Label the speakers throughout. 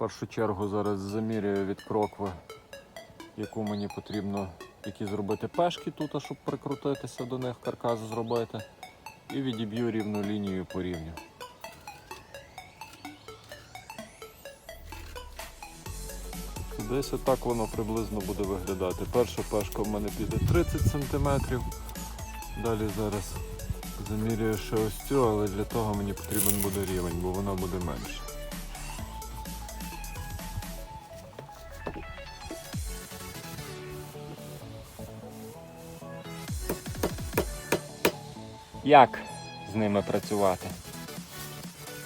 Speaker 1: першу чергу зараз замірюю від крокви, яку мені потрібно, які зробити пешки тут, щоб прикрутитися до них, каркас зробити. І відіб'ю рівну лінію по рівню. Десь отак воно приблизно буде виглядати. Перша пешка в мене піде 30 см. Далі зараз замірюю ще ось цю, але для того мені потрібен буде рівень, бо вона буде менша.
Speaker 2: Як з ними працювати?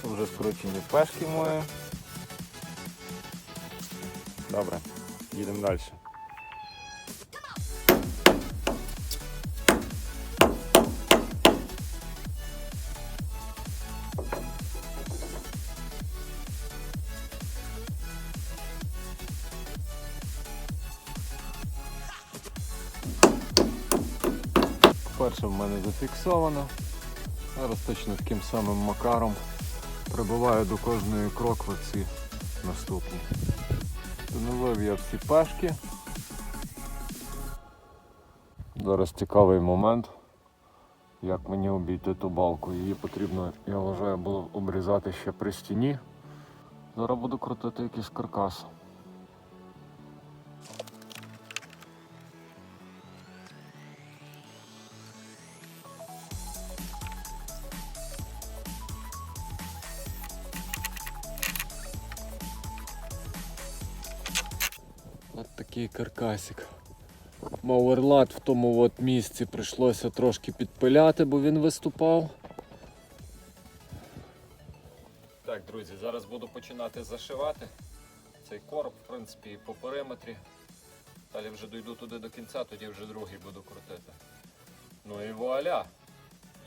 Speaker 1: Вже скручені пешки мої.
Speaker 2: Добре, їдемо далі.
Speaker 1: Перше в мене зафіксовано. Зараз точно таким самим макаром прибиваю до кожної крокви ці наступні. Встановив я всі пешки. Зараз цікавий момент, як мені обійти ту балку. Її потрібно, я вважаю, було обрізати ще при стіні. Зараз буду крутити якийсь каркас. Такий каркасик. Мауерлат в тому от місці прийшлося трошки підпиляти, бо він виступав. Так, друзі, зараз буду починати зашивати цей короб, в принципі, по периметрі. Далі вже дойду туди до кінця, тоді вже другий буду крутити. Ну і вуаля!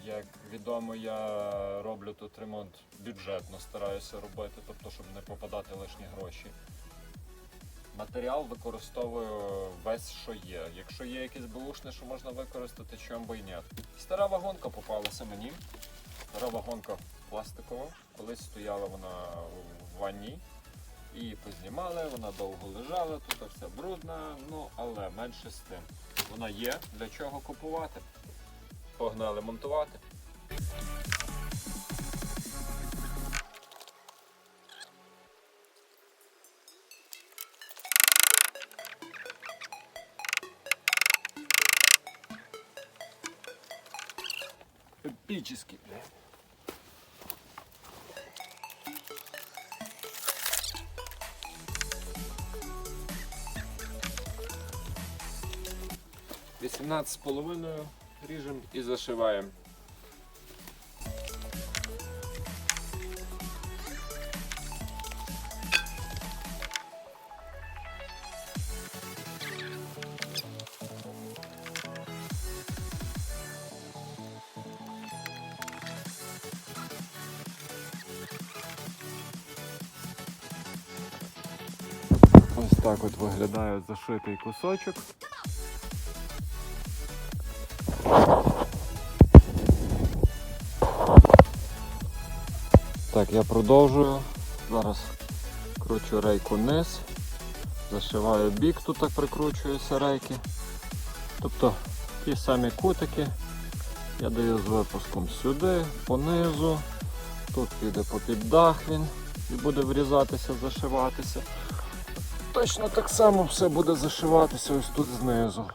Speaker 1: Як відомо, я роблю тут ремонт бюджетно, стараюся робити, тобто, щоб не попадати лишні гроші. Матеріал використовую весь, що є. Якщо є якесь бушне, що можна використати, чому би і ні. Стара вагонка попалася мені. Стара вагонка пластикова. Колись стояла вона в ванні. Її познімали, вона довго лежала, тут все брудна, ну але менше з тим. Вона є, для чого купувати. Погнали монтувати. Эпический, блядь. Вісімнадцять з половиною ріжемо і зашиваємо. Так от виглядає зашитий кусочок. Так, я продовжую. Зараз кручу рейку вниз, зашиваю бік, тут так прикручуюся рейки. Тобто ті самі кутики я даю з випуском сюди, понизу, тут піде попід дах він і буде врізатися, зашиватися. Точно так само все буде зашиватися ось тут знизу.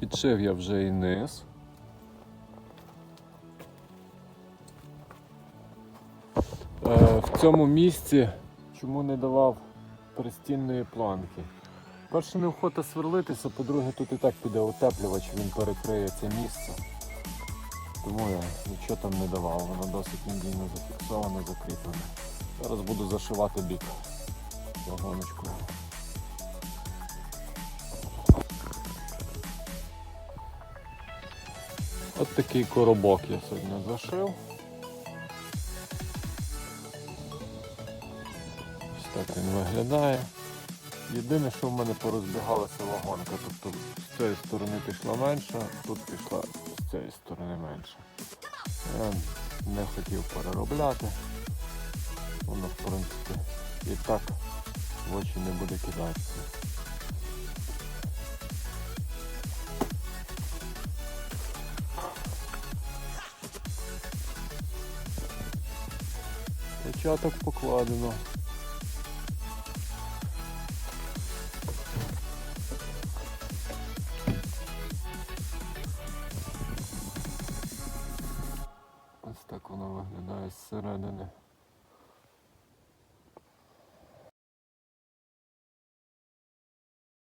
Speaker 1: Підшив я вже і низ. Е, в цьому місці чому не давав пристінної планки. Перше, неохота сверлитися, по-друге, тут і так піде утеплювач, він перекриє це місце. Тому я нічого там не давав, воно досить надійно зафіксовано, закріплене. Зараз буду зашивати бік вагоночкою. От такий коробок я сьогодні зашив. Ось так він виглядає. Єдине, що в мене порозбігалася вагонка, тобто з цієї сторони пішла менша, тут пішла з цієї сторони менша. Я не хотів переробляти. Воно в принципі і так в очі не буде кидатися. Початок покладено. Ось так воно виглядає зсередини.